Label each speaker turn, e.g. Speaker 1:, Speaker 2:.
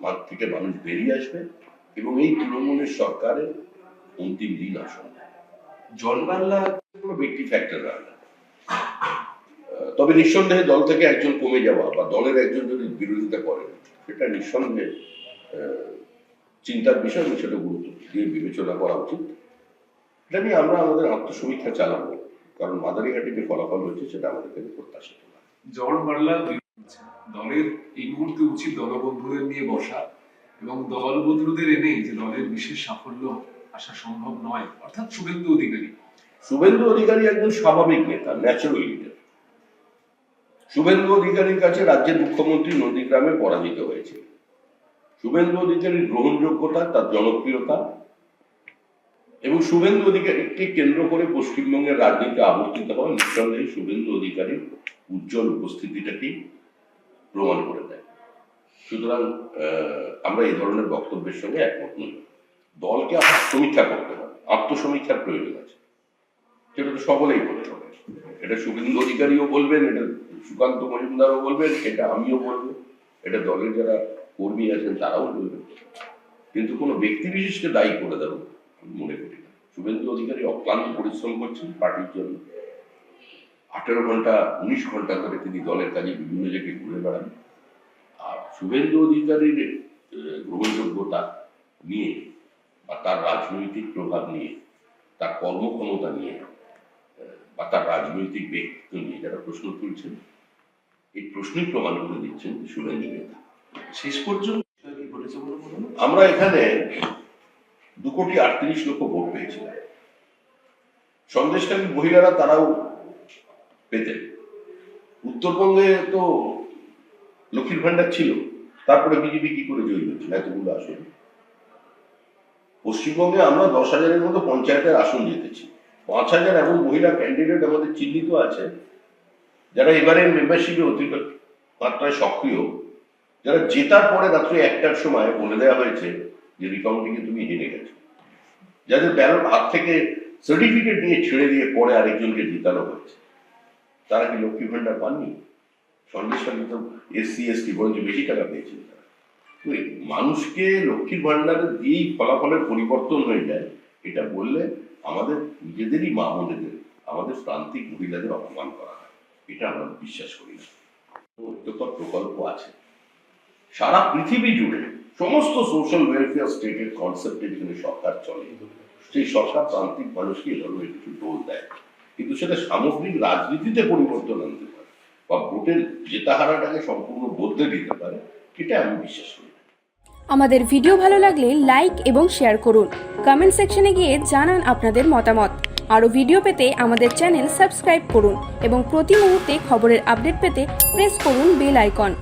Speaker 1: মা- থেকে মানুষ বেরিয়ে আসবে এবং এই তৃণমূলের সরকারের অন্তিম দিন আসবে।
Speaker 2: জলবাংলা
Speaker 1: কোনো ব্যক্তি ফ্যাক্টর না। তবে নিঃসন্দেহে দল থেকে একজন কমে যাওয়া বা দলের একজন যদি বিরোধিতা করে, সেটা নিঃসন্দেহে চিন্তার বিষয় এবং সেটা গুরুত্ব দিয়ে বিবেচনা করা উচিত। এটা নিয়ে আমরা আমাদের আত্মসমীক্ষা চালাবো, কারণ মাদারিঘাটে যে ফলাফল হচ্ছে সেটা আমাদের কাছে প্রত্যাশিত
Speaker 3: বাংলা দলের এই মুহূর্তে উচিত দলবন্ধুদের নিয়ে বসা এবং দলবন্ধুদের এনে যে দলের বিশেষ সাফল্য আসা সম্ভব নয়, অর্থাৎ শুভেন্দু অধিকারী।
Speaker 1: শুভেন্দু অধিকারী একজন স্বাভাবিক নেতা লিডার শুভেন্দু অধিকারীর কাছে রাজ্যের মুখ্যমন্ত্রী নন্দীগ্রামে পরাজিত হয়েছে। শুভেন্দু অধিকারীর গ্রহণযোগ্যতা, তার জনপ্রিয়তা এবং শুভেন্দু অধিকারীকে কেন্দ্র করে পশ্চিমবঙ্গের রাজনীতি আবর্তিত হওয়া নিঃসন্দেহে শুভেন্দু অধিকারীর উজ্জ্বল উপস্থিতিটাকেই প্রমাণ করে দেয়। সুতরাং আমরা এই ধরনের বক্তব্যের সঙ্গে একমত নই। দলকে সমীক্ষা করতে হবে। আত্মসমীক্ষার প্রয়োজন আছে। সেটা তো সকলেই বলতে হবে এটা শুভেন্দু অধিকারীও বলবেন, এটা সুকান্ত মজুমদারও বলবেন, এটা আমিও বলব। এটা দলের যারা কর্মী আছেন, তারাও বলবেন। কিন্তু কোনো ব্যক্তি বিশেষকে দায়ী করে দেবো মনে করি না। শুভেন্দু অধিকারী অক্লান্ত পরিশ্রম করছেন, পার্টির জন্য। আঠেরো ঘণ্টা, উনিশ ঘণ্টা ধরে তিনি দলের কাজে বিভিন্ন জায়গায় ঘুরে বেড়ান। আর শুভেন্দু অধিকারীর গ্রহণযোগ্যতা নিয়ে বা তার রাজনৈতিক প্রভাব নিয়ে, তার কর্মক্ষমতা নিয়ে বা তার রাজনৈতিক ব্যক্তিত্ব নিয়ে যারা প্রশ্ন তুলছেন, এই প্রশ্নই প্রমাণ করে দিচ্ছেন শুভেন্দু নেতা।
Speaker 2: শেষ পর্যন্ত?
Speaker 1: আমরা এখানে দু কোটি আটত্রিশ লক্ষ ভোট পেয়েছিলাম। সন্দেশকারী মহিলারা তারাও পেতেন উত্তরবঙ্গে তো লক্ষ্মীর ভান্ডার ছিল, তারপরে বিজেপি কি করে জয়ী হয়েছিল এতগুলো আসন? পশ্চিমবঙ্গে আমরা দশ হাজারের মতো পঞ্চায়েতের আসন জিতেছি। পাঁচ হাজার এমন মহিলা ক্যান্ডিডেট আমাদের চিহ্নিত আছে, যারা এবারে মেম্বারশিপে অতিরিক্ত মাত্রায় সক্রিয়, যারা জেতার পরে রাত্রি একটার সময় বলে দেওয়া হয়েছে যে রিকাউন্টিংয়ে তুমি হেরে গেছো। যাদের ব্যালট হাত থেকে সার্টিফিকেট নিয়ে ছেড়ে দিয়ে পরে আরেকজনকে জিতানো হয়েছে। তারা কি লক্ষ্মী ভান্ডার পাননি? সঙ্গে সঙ্গে তো এসসি এসটি বরঞ্চ বেশি টাকা পেয়েছিল মানুষকে লক্ষ্মীর ভান্ডার দিয়েই ফলাফলের পরিবর্তন হয়ে যায়, এটা বললে আমাদের নিজেদেরই মা বোনেদের, আমাদের প্রান্তিক মহিলাদের অপমান করা হয়। এটা আমরা বিশ্বাস করি না। প্রকল্প আছে। সারা পৃথিবী জুড়ে সমস্ত সোশ্যাল ওয়েলফেয়ার স্টেটের কনসেপ্টে যেখানে সরকার চলে। সেই সরকার প্রান্তিক মানুষকে ধরনের কিছু ডোল দেয়। কিন্তু সেটা সামগ্রিক রাজনীতিতে পরিবর্তন আনতে পারে বা ভোটের জেতা হারাটাকে সম্পূর্ণ বদলে দিতে পারে, এটা আমি বিশ্বাস করি
Speaker 4: আমাদের ভিডিও ভালো লাগলে লাইক এবং শেয়ার করুন। কমেন্ট সেকশনে গিয়ে জানান আপনাদের মতামত। আরও ভিডিও পেতে আমাদের চ্যানেল সাবস্ক্রাইব করুন এবং প্রতি মুহূর্তে খবরের আপডেট পেতে প্রেস করুন বেল আইকন।